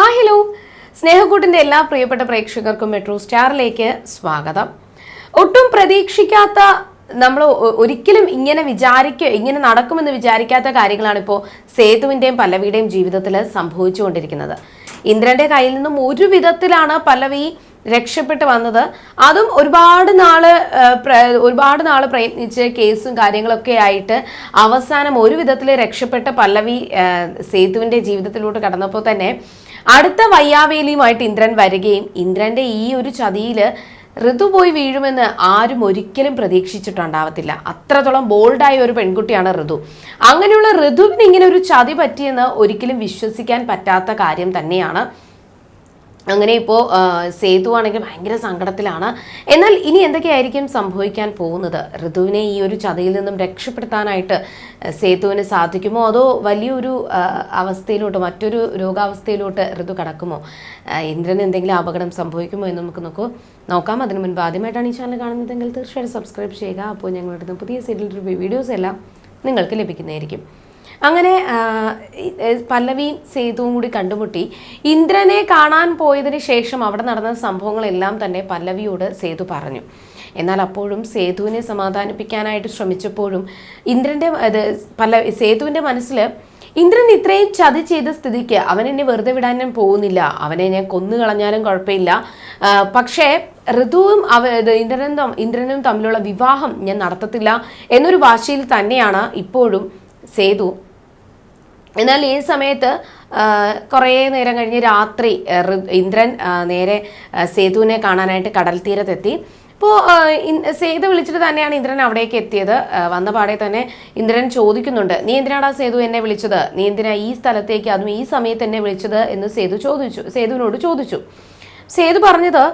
Hi hello. സ്നേഹക്കൂട്ടിന്റെ എല്ലാ പ്രിയപ്പെട്ട പ്രേക്ഷകർക്കും മെട്രോ സ്റ്റാറിലേക്ക് സ്വാഗതം. ഒട്ടും പ്രതീക്ഷിക്കാത്ത നമ്മൾ ഒരിക്കലും ഇങ്ങനെ വിചാരിക്ക ഇങ്ങനെ നടക്കുമെന്ന് വിചാരിക്കാത്ത കാര്യങ്ങളാണ് ഇപ്പോൾ സേതുവിന്റെയും പല്ലവിയുടെയും ജീവിതത്തിൽ സംഭവിച്ചുകൊണ്ടിരിക്കുന്നത്. ഇന്ദ്രന്റെ കയ്യിൽ നിന്നും ഒരു വിധത്തിലാണ് പല്ലവി രക്ഷപ്പെട്ട് വന്നത്. അതും ഒരുപാട് നാൾ ഒരുപാട് നാൾ പ്രയത്നിച്ച് കേസും കാര്യങ്ങളൊക്കെ ആയിട്ട് അവസാനം ഒരു വിധത്തിൽ രക്ഷപ്പെട്ട പല്ലവി സേതുവിന്റെ ജീവിതത്തിലോട്ട് ജീവിതത്തിലൂടെ കടന്നപ്പോൾ തന്നെ അടുത്ത വയ്യാവേലിയുമായിട്ട് ഇന്ദ്രൻ വരികയും ഇന്ദ്രന്റെ ഈ ഒരു ചതിയിൽ ഋതു പോയി വീഴുമെന്ന് ആരും ഒരിക്കലും പ്രതീക്ഷിച്ചിട്ടുണ്ടാവത്തില്ല. അത്രത്തോളം ബോൾഡായ ഒരു പെൺകുട്ടിയാണ് ഋതു. അങ്ങനെയുള്ള ഋതുവിന് ഇങ്ങനെ ഒരു ചതി പറ്റിയെന്ന് ഒരിക്കലും വിശ്വസിക്കാൻ പറ്റാത്ത കാര്യം തന്നെയാണ്. അങ്ങനെ ഇപ്പോൾ സേതു ആണെങ്കിൽ ഭയങ്കര സങ്കടത്തിലാണ്. എന്നാൽ ഇനി എന്തൊക്കെയായിരിക്കും സംഭവിക്കാൻ പോകുന്നത്? ഋതുവിനെ ഈ ഒരു ചതയിൽ നിന്നും രക്ഷപ്പെടുത്താനായിട്ട് സേതുവിന് സാധിക്കുമോ? അതോ വലിയൊരു അവസ്ഥയിലോട്ട് മറ്റൊരു രോഗാവസ്ഥയിലോട്ട് ഋതു കടക്കുമോ? ഇന്ദ്രന് എന്തെങ്കിലും അപകടം സംഭവിക്കുമോ എന്ന് നമുക്ക് നോക്കൂ. നോക്കാം. അതിനു മുൻപ് ആദ്യമായിട്ടാണ് ഈ ചാനൽ കാണുന്നതെങ്കിൽ തീർച്ചയായിട്ടും സബ്സ്ക്രൈബ് ചെയ്യുക. അപ്പോൾ ഞങ്ങളുടെ പുതിയ സീരിയൽ റിവ്യൂ വീഡിയോസ് എല്ലാം നിങ്ങൾക്ക് ലഭിക്കുന്നതായിരിക്കും. അങ്ങനെ പല്ലവിയും സേതുവും കൂടി കണ്ടുമുട്ടി. ഇന്ദ്രനെ കാണാൻ പോയതിന് ശേഷം അവിടെ നടന്ന സംഭവങ്ങളെല്ലാം തന്നെ പല്ലവിയോട് സേതു പറഞ്ഞു. എന്നാൽ അപ്പോഴും സേതുവിനെ സമാധാനിപ്പിക്കാനായിട്ട് ശ്രമിച്ചപ്പോഴും ഇന്ദ്രന്റെ അത് പല്ല സേതുവിന്റെ മനസ്സിൽ ഇന്ദ്രൻ ഇത്രയും ചതി ചെയ്ത സ്ഥിതിക്ക് അവൻ എന്നെ വെറുതെ വിടാൻ ഞാൻ പോകുന്നില്ല. അവനെ ഞാൻ കൊന്നു കളഞ്ഞാലും കുഴപ്പമില്ല. പക്ഷേ ഋതുവും അവ ഇന്ദ്രനും ഇന്ദ്രനും തമ്മിലുള്ള വിവാഹം ഞാൻ നടത്തത്തില്ല എന്നൊരു വാശിയിൽ തന്നെയാണ് ഇപ്പോഴും സേതു എന്നാൽ ഈ സമയത്ത് കുറേ നേരം കഴിഞ്ഞ് രാത്രി ഇന്ദ്രൻ നേരെ സേതുവിനെ കാണാനായിട്ട് കടൽ തീരത്തെത്തി. ഇപ്പോൾ സേതു വിളിച്ചിട്ട് തന്നെയാണ് ഇന്ദ്രൻ അവിടേക്ക് എത്തിയത്. വന്ന പാടെ തന്നെ ഇന്ദ്രൻ ചോദിക്കുന്നുണ്ട് നീ എന്തിനാടാ സേതു എന്നെ വിളിച്ചത്? നീ എന്തിനാ ഈ സ്ഥലത്തേക്ക് അതും ഈ സമയത്ത് എന്നെ വിളിച്ചത്? എന്ന് സേതു ചോദിച്ചു സേതുവിനോട് ചോദിച്ചു. സേതു പറഞ്ഞത്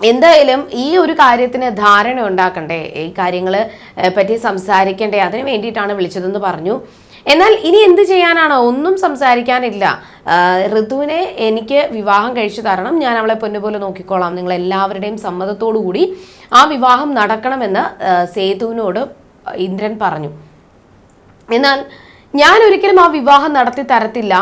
എന്തായാലും ഈ ഒരു കാര്യത്തിന് ധാരണ ഉണ്ടാക്കണ്ടേ ഈ കാര്യങ്ങൾ പറ്റി സംസാരിക്കണ്ടേ? അതിന് വേണ്ടിയിട്ടാണ് വിളിച്ചതെന്ന് പറഞ്ഞു. എന്നാൽ ഇനി എന്ത് ചെയ്യാനാണ്? ഒന്നും സംസാരിക്കാനില്ല. ഋതുവിനെ എനിക്ക് വിവാഹം കഴിച്ചു തരണം. ഞാൻ അവളെ പൊന്നുപോലെ നോക്കിക്കോളാം. നിങ്ങൾ എല്ലാവരുടെയും സമ്മതത്തോടു കൂടി ആ വിവാഹം നടക്കണമെന്ന് സേതുവിനോട് ഇന്ദ്രൻ പറഞ്ഞു. എന്നാൽ ഞാൻ ഒരിക്കലും ആ വിവാഹം നടത്തി തരത്തില്ല.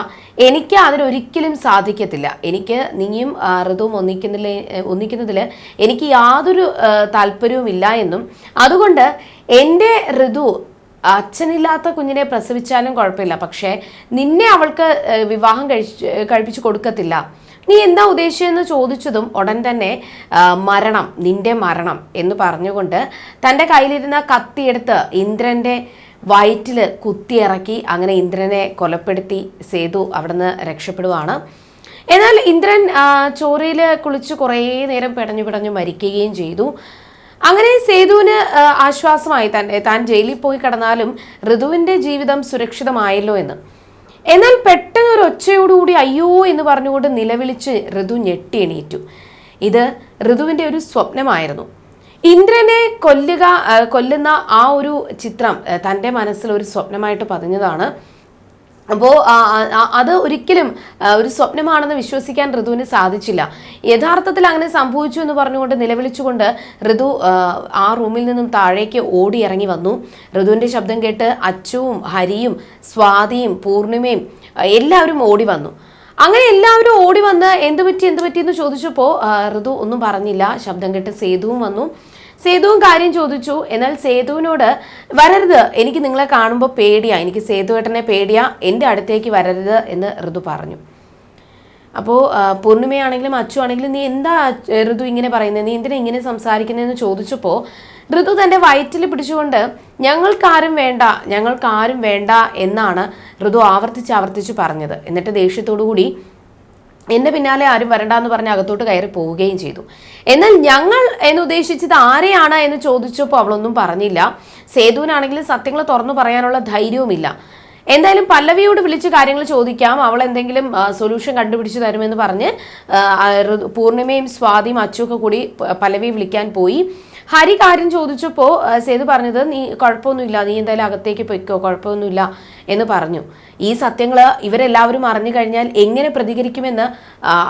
എനിക്ക് അതിനൊരിക്കലും സാധിക്കത്തില്ല. എനിക്ക് നീയും ഋതുവും ഒന്നിക്കുന്നില്ല ഒന്നിക്കുന്നതിൽ എനിക്ക് യാതൊരു താല്പര്യവും താല്പര്യവുമില്ല എന്നും. അതുകൊണ്ട് എന്റെ ഋതു അച്ഛനില്ലാത്ത കുഞ്ഞിനെ പ്രസവിച്ചാലും കുഴപ്പമില്ല. പക്ഷേ നിന്നെ അവൾക്ക് വിവാഹം കഴിച്ച് കഴിപ്പിച്ചു കൊടുക്കത്തില്ല. നീ എന്താ ഉദ്ദേശിച്ചതെന്ന് ചോദിച്ചതും ഉടൻ തന്നെ മരണം നിന്റെ മരണം എന്ന് പറഞ്ഞുകൊണ്ട് തന്റെ കയ്യിലിരുന്ന കത്തിയെടുത്ത് ഇന്ദ്രന്റെ വയറ്റിൽ കുത്തിയിറക്കി അങ്ങനെ ഇന്ദ്രനെ കൊലപ്പെടുത്തി സേതു അവിടുന്ന് രക്ഷപ്പെടുവാണ്. എന്നാൽ ഇന്ദ്രൻ ചോരയിൽ കുളിച്ച് കുറേ നേരം പിടഞ്ഞു പിടഞ്ഞു മരിക്കുകയും ചെയ്തു. അങ്ങനെ സേതുവിന് ആശ്വാസമായി. തന്നെ താൻ ജയിലിൽ പോയി കടന്നാലും ഋതുവിന്റെ ജീവിതം സുരക്ഷിതമായല്ലോ എന്ന്. എന്നാൽ പെട്ടെന്ന് ഒരു ഒച്ചയോടുകൂടി അയ്യോ എന്ന് പറഞ്ഞുകൊണ്ട് നിലവിളിച്ച് ഋതു ഞെട്ടി എണീറ്റു. ഇത് ഋതുവിന്റെ ഒരു സ്വപ്നമായിരുന്നു. ഇന്ദ്രനെ കൊല്ലുക കൊല്ലുന്ന ആ ഒരു ചിത്രം തന്റെ മനസ്സിൽ ഒരു സ്വപ്നമായിട്ട് പതിഞ്ഞതാണ്. അപ്പോൾ അത് ഒരിക്കലും ഒരു സ്വപ്നമാണെന്ന് വിശ്വസിക്കാൻ ഋതുവിന് സാധിച്ചില്ല. യഥാർത്ഥത്തിൽ അങ്ങനെ സംഭവിച്ചു എന്ന് പറഞ്ഞുകൊണ്ട് നിലവിളിച്ചുകൊണ്ട് ഋതു ആ, റൂമിൽ നിന്നും താഴേക്ക് ഓടി ഇറങ്ങി വന്നു. ഋതുവിന്റെ ശബ്ദം കേട്ട് അച്ചുവും ഹരിയും സ്വാതിയും പൂർണിമയും എല്ലാവരും ഓടി വന്നു. അങ്ങനെ എല്ലാവരും ഓടി വന്ന് എന്ത് പറ്റി എന്ത് പറ്റി എന്ന് ചോദിച്ചപ്പോൾ ഋതു ഒന്നും പറഞ്ഞില്ല. ശബ്ദം കേട്ട് സേതുവും വന്നു. സേതുവും കാര്യം ചോദിച്ചു. എന്നാൽ സേതുവിനോട് വരരുത് എനിക്ക് നിങ്ങളെ കാണുമ്പോൾ പേടിയാ. എനിക്ക് സേതുവേട്ടനെ പേടിയാ. എന്റെ അടുത്തേക്ക് വരരുത് എന്ന് ഋതു പറഞ്ഞു. അപ്പോൾ പൂർണിമയാണെങ്കിലും അച്ചു ആണെങ്കിലും നീ എന്താ ഋതു ഇങ്ങനെ പറയുന്നത് നീ എന്തിനാ ഇങ്ങനെ സംസാരിക്കുന്നതെന്ന് ചോദിച്ചപ്പോൾ ഋതു തന്റെ വയറ്റിൽ പിടിച്ചുകൊണ്ട് ഞങ്ങൾക്കാരും വേണ്ട ഞങ്ങൾക്കാരും വേണ്ട എന്നാണ് ഋതു ആവർത്തിച്ച് ആവർത്തിച്ച് പറഞ്ഞത്. എന്നിട്ട് ദേഷ്യത്തോടു കൂടി എന്റെ പിന്നാലെ ആരും വരണ്ട എന്ന് പറഞ്ഞ് അകത്തോട്ട് കയറി പോവുകയും ചെയ്തു. എന്നാൽ ഞങ്ങൾ എന്ന് ഉദ്ദേശിച്ചത് ആരെയാണ്? എന്ന് ചോദിച്ചപ്പോൾ അവളൊന്നും പറഞ്ഞില്ല. സേതുവിനാണെങ്കിലും സത്യങ്ങൾ തുറന്നു പറയാനുള്ള ധൈര്യവുമില്ല. എന്തായാലും പല്ലവിയോട് വിളിച്ച് കാര്യങ്ങൾ ചോദിക്കാം. അവൾ എന്തെങ്കിലും സൊല്യൂഷൻ കണ്ടുപിടിച്ച് തരുമെന്ന് പറഞ്ഞ് പൂർണിമയും സ്വാതിയും അച്ചുമൊക്കെ കൂടി പല്ലവി വിളിക്കാൻ പോയി. ഹരി കാര്യം ചോദിച്ചപ്പോൾ സേതു പറഞ്ഞത് നീ കുഴപ്പമൊന്നുമില്ല നീ എന്തായാലും അകത്തേക്ക് പൊയ്ക്കോ കുഴപ്പമൊന്നുമില്ല എന്ന് പറഞ്ഞു. ഈ സത്യങ്ങൾ ഇവരെല്ലാവരും അറിഞ്ഞു കഴിഞ്ഞാൽ എങ്ങനെ പ്രതികരിക്കുമെന്ന്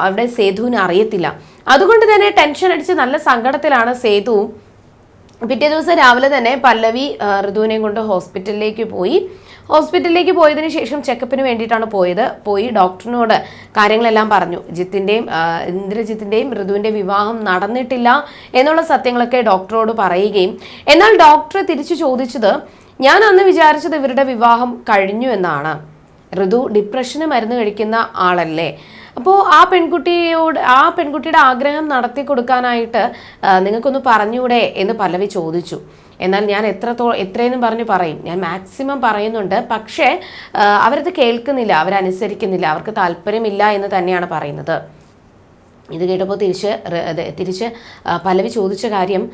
അവിടെ സേതുവിന് അറിയത്തില്ല. അതുകൊണ്ട് തന്നെ ടെൻഷൻ അടിച്ച് നല്ല സങ്കടത്തിലാണ് സേതുവും. പിറ്റേ ദിവസം രാവിലെ തന്നെ പല്ലവി ഋതുവിനെയും കൊണ്ട് ഹോസ്പിറ്റലിലേക്ക് പോയി. ഹോസ്പിറ്റലിലേക്ക് പോയതിനു ശേഷം ചെക്കപ്പിന് വേണ്ടിയിട്ടാണ് പോയത്. പോയി ഡോക്ടറിനോട് കാര്യങ്ങളെല്ലാം പറഞ്ഞു. ജിത്തിന്റെയും ഇന്ദ്രജിത്തിന്റെയും ഋതുവിന്റെ വിവാഹം നടന്നിട്ടില്ല എന്നുള്ള സത്യങ്ങളൊക്കെ ഡോക്ടറോട് പറയുകയും എന്നാൽ ഡോക്ടർ തിരിച്ചു ചോദിച്ചത് ഞാൻ അന്ന് വിചാരിച്ചത് ഇവരുടെ വിവാഹം കഴിഞ്ഞു എന്നാണ്. ഋതു ഡിപ്രഷന് മരുന്ന് കഴിക്കുന്ന ആളല്ലേ? അപ്പോൾ ആ പെൺകുട്ടിയോട് ആ പെൺകുട്ടിയുടെ ആഗ്രഹം നടത്തി കൊടുക്കാനായിട്ട് നിങ്ങൾക്കൊന്ന് പറഞ്ഞൂടെ എന്ന് പലവി ചോദിച്ചു. എന്നാൽ ഞാൻ എത്രത്തോ എത്രയെന്നും പറഞ്ഞ് പറയും. ഞാൻ മാക്സിമം പറയുന്നുണ്ട്. പക്ഷേ അവരത് കേൾക്കുന്നില്ല അവരനുസരിക്കുന്നില്ല അവർക്ക് താല്പര്യമില്ല എന്ന് തന്നെയാണ് പറയുന്നത്. ഇത് കേട്ടപ്പോൾ തിരിച്ച് തിരിച്ച് പലവി ചോദിച്ച കാര്യം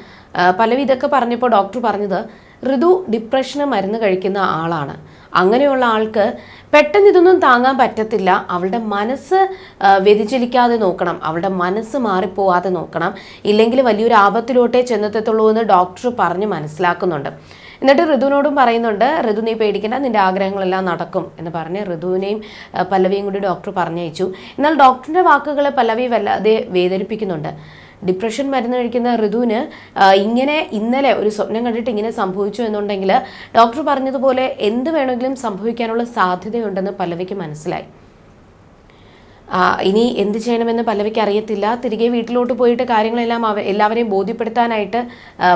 പലവി ഇതൊക്കെ പറഞ്ഞപ്പോൾ ഡോക്ടർ പറഞ്ഞത് ഋതു ഡിപ്രഷന് മരുന്ന് കഴിക്കുന്ന ആളാണ്. അങ്ങനെയുള്ള ആൾക്ക് പെട്ടെന്ന് ഇതൊന്നും താങ്ങാൻ പറ്റത്തില്ല. അവളുടെ മനസ്സ് വ്യതിചലിക്കാതെ നോക്കണം. അവളുടെ മനസ്സ് മാറിപ്പോവാതെ നോക്കണം. ഇല്ലെങ്കിൽ വലിയൊരു ആപത്തിലോട്ടേ ചെന്നെത്തത്തുള്ളൂ എന്ന് ഡോക്ടർ പറഞ്ഞ് മനസ്സിലാക്കുന്നുണ്ട്. എന്നിട്ട് ഋതുവിനോടും പറയുന്നുണ്ട് ഋതു നീ പേടിക്കേണ്ട. നിന്റെ ആഗ്രഹങ്ങളെല്ലാം നടക്കും. എന്ന് പറഞ്ഞ് ഋതുവിനെയും പല്ലവിയും കൂടി ഡോക്ടർ പറഞ്ഞയച്ചു. എന്നാൽ ഡോക്ടറിന്റെ വാക്കുകളെ പല്ലവി വല്ലാതെ വേദനിപ്പിക്കുന്നുണ്ട്. ഡിപ്രഷൻ മരുന്ന് കഴിക്കുന്ന ഋതുവിന് ഇങ്ങനെ ഇന്നലെ ഒരു സ്വപ്നം കണ്ടിട്ട് ഇങ്ങനെ സംഭവിച്ചു എന്നുണ്ടെങ്കിൽ ഡോക്ടർ പറഞ്ഞതുപോലെ എന്ത് വേണമെങ്കിലും സംഭവിക്കാനുള്ള സാധ്യതയുണ്ടെന്ന് പല്ലവിക്ക് മനസ്സിലായി. ഇനി എന്ത് ചെയ്യണമെന്ന് പല്ലവിക്ക് അറിയത്തില്ല. തിരികെ വീട്ടിലോട്ട് പോയിട്ട് കാര്യങ്ങളെല്ലാം അവ എല്ലാവരെയും ബോധ്യപ്പെടുത്താനായിട്ട്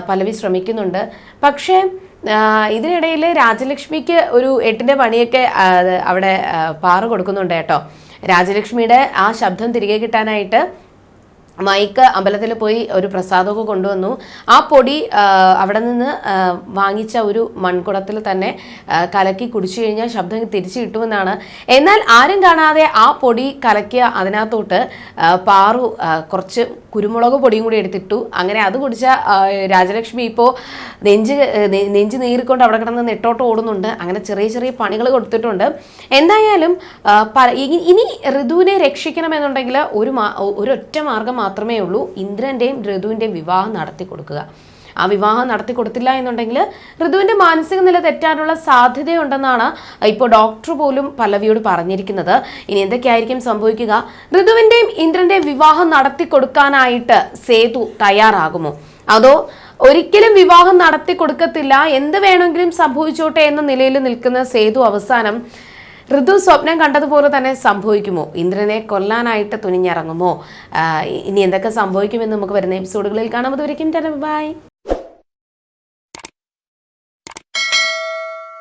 പലവി ശ്രമിക്കുന്നുണ്ട്. പക്ഷേ ഇതിനിടയിൽ രാജലക്ഷ്മിക്ക് ഒരു എട്ടിന്റെ പണിയൊക്കെ അവിടെ പാറ കൊടുക്കുന്നുണ്ട് കേട്ടോ. രാജലക്ഷ്മിയുടെ ആ ശബ്ദം തിരികെ കിട്ടാനായിട്ട് മൈക്ക് അമ്പലത്തിൽ പോയി ഒരു പ്രസാദമൊക്കെ കൊണ്ടുവന്നു. ആ പൊടി അവിടെ നിന്ന് വാങ്ങിച്ച ഒരു മൺകുടത്തിൽ തന്നെ കലക്കി കുടിച്ചു കഴിഞ്ഞാൽ ശബ്ദം തിരിച്ചു കിട്ടുമെന്നാണ്. എന്നാൽ ആരും കാണാതെ ആ പൊടി കലക്കിയ അതിനകത്തോട്ട് പാറു കുറച്ച് കുരുമുളക് പൊടിയും കൂടി എടുത്തിട്ടു. അങ്ങനെ അത് കുടിച്ച രാജലക്ഷ്മി ഇപ്പോൾ നെഞ്ച് നെഞ്ച് നീറിക്കൊണ്ട് അവിടെ കിടന്ന് നെട്ടോട്ട് ഓടുന്നുണ്ട്. അങ്ങനെ ചെറിയ ചെറിയ പണികൾ കൊടുത്തിട്ടുണ്ട്. എന്തായാലും ഇനി ഋതുവിനെ രക്ഷിക്കണമെന്നുണ്ടെങ്കിൽ ഒരു ഒരൊറ്റ മാർഗം മാത്രമേ ഉള്ളൂ. ഇന്ദ്രന്റെയും ഋതുവിന്റെയും വിവാഹം നടത്തി കൊടുക്കുക ആ വിവാഹം നടത്തി കൊടുത്തില്ല എന്നുണ്ടെങ്കിൽ ഋതുവിന്റെ മാനസിക നില തെറ്റാനുള്ള സാധ്യതയുണ്ടെന്നാണ് ഇപ്പോൾ ഡോക്ടർ പോലും പല്ലവിയോട് പറഞ്ഞിരിക്കുന്നത്. ഇനി എന്തൊക്കെയായിരിക്കും സംഭവിക്കുക? ഋതുവിന്റെയും ഇന്ദ്രന്റെയും വിവാഹം നടത്തി കൊടുക്കാനായിട്ട് സേതു തയ്യാറാകുമോ? അതോ ഒരിക്കലും വിവാഹം നടത്തി കൊടുക്കത്തില്ല എന്ത് വേണമെങ്കിലും സംഭവിച്ചോട്ടെ എന്ന നിലയിൽ നിൽക്കുന്ന സേതു അവസാനം ഋതു സ്വപ്നം കണ്ടതുപോലെ തന്നെ സംഭവിക്കുമോ? ഇന്ദ്രനെ കൊല്ലാനായിട്ട് തുനിഞ്ഞിറങ്ങുമോ? ഇനി എന്തൊക്കെ സംഭവിക്കുമെന്ന് നമുക്ക് വരുന്ന എപ്പിസോഡുകളിൽ കാണാം. അതുവരെയും ബൈ.